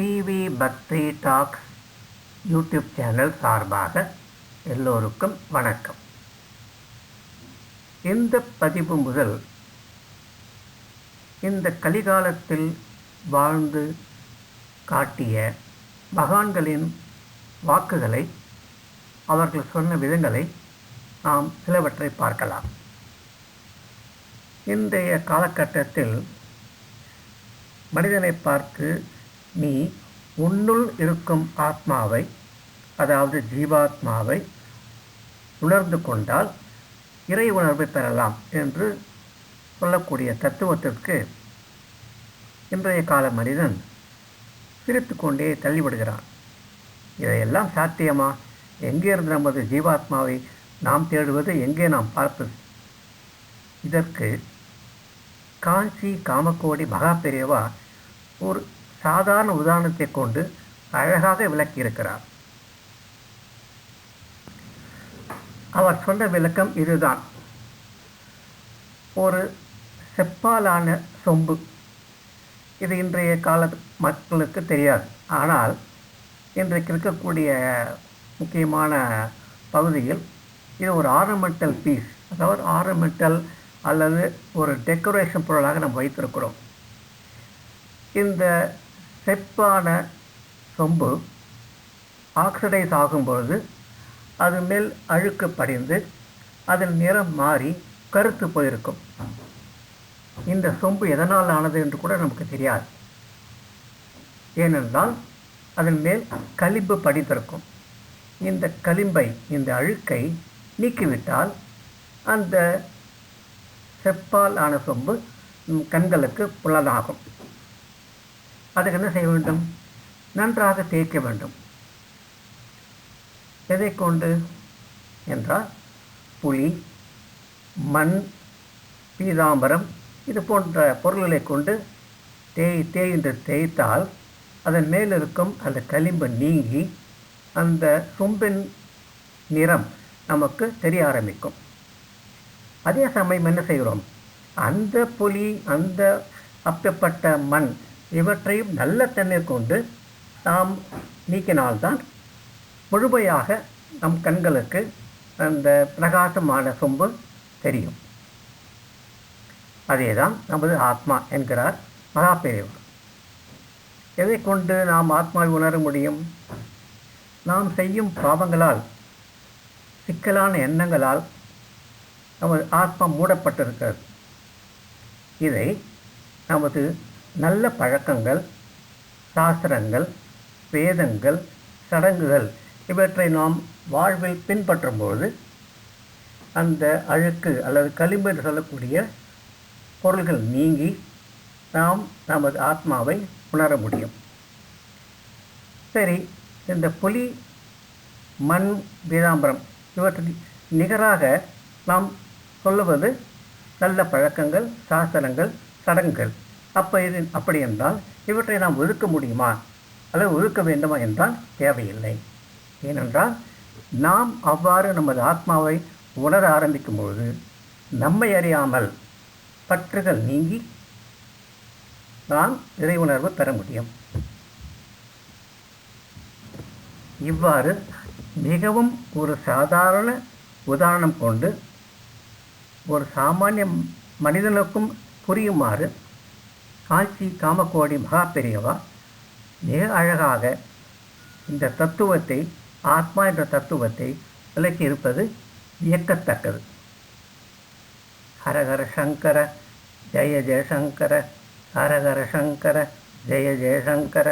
PV பக்தி tax YouTube channel சார்பாக எல்லோருக்கும் வணக்கம். இந்த பதிவு முதல் இந்த கலிகாலத்தில் வாழ்ந்து காட்டிய மகான்களின் வாக்குகளை அவர்கள் சொன்ன விதங்களை நாம் சிலவற்றை பார்க்கலாம். இன்றைய காலகட்டத்தில் மனிதனை பார்த்து நீ உன்னுள் இருக்கும் ஆத்மாவை அதாவது ஜீவாத்மாவை உணர்ந்து கொண்டால் இறை உணர்வை பெறலாம் என்று சொல்லக்கூடிய தத்துவத்திற்கு இன்றைய கால மனிதன் சிரித்து கொண்டே தள்ளிவிடுகிறான். இதையெல்லாம் சாத்தியமா? எங்கே இருந்து நமது ஜீவாத்மாவை நாம் தேடுவது? எங்கே நாம் பார்ப்பது? இதற்கு காஞ்சி காமக்கோடி மகா பெரியவா ஒரு சாதாரண உதாரணத்தை கொண்டு அழகாக விளக்கியிருக்கிறார். அவர் சொன்ன விளக்கம் இதுதான். ஒரு செப்பாலான சொம்பு. இது இன்றைய கால மக்களுக்கு தெரியாது. ஆனால் இன்றைக்கு இருக்கக்கூடிய முக்கியமான பகுதியில் இது ஒரு ஆர்னமெண்டல் பீஸ் அதாவது ஆர்னமெண்டல் அல்லது ஒரு டெக்கரேஷன் பொருளாக நம்ம வைத்திருக்கிறோம். இந்த செப்பான சொம்பு ஆக்சிடைஸ் ஆகும்பொழுது அது மேல் அழுக்கு படிந்து அதன் நிறம் மாறி கருத்து போயிருக்கும். இந்த சொம்பு எதனால் ஆனது என்று கூட நமக்கு தெரியாது. ஏனென்றால் அதன் மேல் களிம்பு படித்திருக்கும் இந்த களிம்பை இந்த அழுக்கை நீக்கிவிட்டால் அந்த செப்பால் ஆன சொம்பு கண்களுக்கு புலனாகும். அதுக்கு என்ன செய்ய வேண்டும்? நன்றாக தேய்க்க வேண்டும். எதை கொண்டு? என்றால் புளி மண் பீதாம்பரம் இது போன்ற பொருள்களை கொண்டு தேய் தேய் என்று தேய்த்தால் அதன் மேல் இருக்கும் அந்த களிம்பு நீங்கி அந்த சொம்பின் நிறம் நமக்கு தெரிய ஆரம்பிக்கும். அதே சமயம் என்ன செய்கிறோம்? அந்த புலி அந்த அப்பப்பட்ட மண் இவற்றையும் நல்ல தண்ணீர் கொண்டு நாம் நீக்கினால்தான் முழுமையாக நம் கண்களுக்கு அந்த பிரகாசமான சொம்பு தெரியும். அதேதான் நமது ஆத்மா என்கிறார் மகாபெரியவர் எதை கொண்டு நாம் ஆத்மாவை உணர முடியும்? நாம் செய்யும் பாவங்களால் சிக்கலான எண்ணங்களால் நமது ஆத்மா மூடப்பட்டிருக்கிறது. இதை நமது நல்ல பழக்கங்கள் சாஸ்திரங்கள் வேதங்கள் சடங்குகள் இவற்றை நாம் வாழ்வில் பின்பற்றும்போது அந்த அழுக்கு அல்லது களிம்பு என்று சொல்லக்கூடிய பொருள்கள் நீங்கி நாம் நமது ஆத்மாவை உணர முடியும். சரி இந்த புலி மண் பீதாம்பரம் இவற்றுக்கு நிகராக நாம் சொல்லுவது நல்ல பழக்கங்கள் சாஸ்திரங்கள் சடங்குகள். அப்போ இது அப்படி என்றால் இவற்றை நாம் ஒதுக்க முடியுமா? அல்லது ஒதுக்க வேண்டுமா என்றால் தேவையில்லை. ஏனென்றால் நாம் அவ்வாறு நமது ஆத்மாவை உணர ஆரம்பிக்கும் பொழுது நம்மை அறியாமல் பற்றுகள் நீங்கி நாம் இறைவுணர்வு உணர்வு பெற முடியும். இவ்வாறு மிகவும் ஒரு சாதாரண உதாரணம் கொண்டு ஒரு சாமானிய மனிதனுக்கும் புரியுமாறு காஞ்சி காமக்கோடி மகா பெரியவா மிக அழகாக இந்த தத்துவத்தை ஆத்மா என்ற தத்துவத்தை விளக்கியிருப்பது வியக்கத்தக்கது. ஹரஹர சங்கர ஜெய ஜெயசங்கர ஹரஹர சங்கர ஜெய ஜெயசங்கர